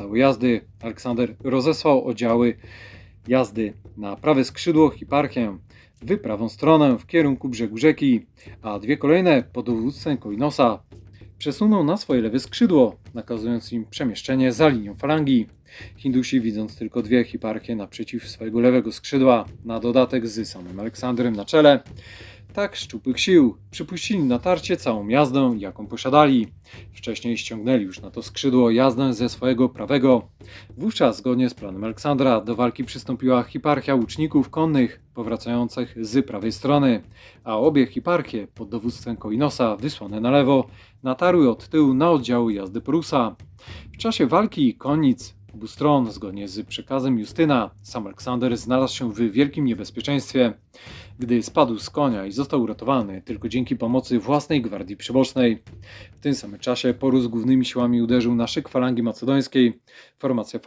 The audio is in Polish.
Cały jazdy Aleksander rozesłał oddziały jazdy na prawe skrzydło Hiparchię w prawą stronę w kierunku brzegu rzeki, a dwie kolejne pod dowództwem Koinosa przesunął na swoje lewe skrzydło, nakazując im przemieszczenie za linią falangi. Hindusi, widząc tylko dwie hiparchie naprzeciw swojego lewego skrzydła, na dodatek z samym Aleksandrem na czele, tak szczupłych sił przypuścili natarcie całą jazdę, jaką posiadali. Wcześniej ściągnęli już na to skrzydło jazdę ze swojego prawego. Wówczas, zgodnie z planem Aleksandra, do walki przystąpiła hiparchia łuczników konnych powracających z prawej strony, a obie hiparchie pod dowództwem Koinosa, wysłane na lewo, natarły od tyłu na oddziały jazdy Prusa. W czasie walki konic obu stron, zgodnie z przekazem Justyna, sam Aleksander znalazł się w wielkim niebezpieczeństwie, gdy spadł z konia i został uratowany tylko dzięki pomocy własnej gwardii przybocznej. W tym samym czasie Porus głównymi siłami uderzył na szyk falangi macedońskiej. Formacja falangi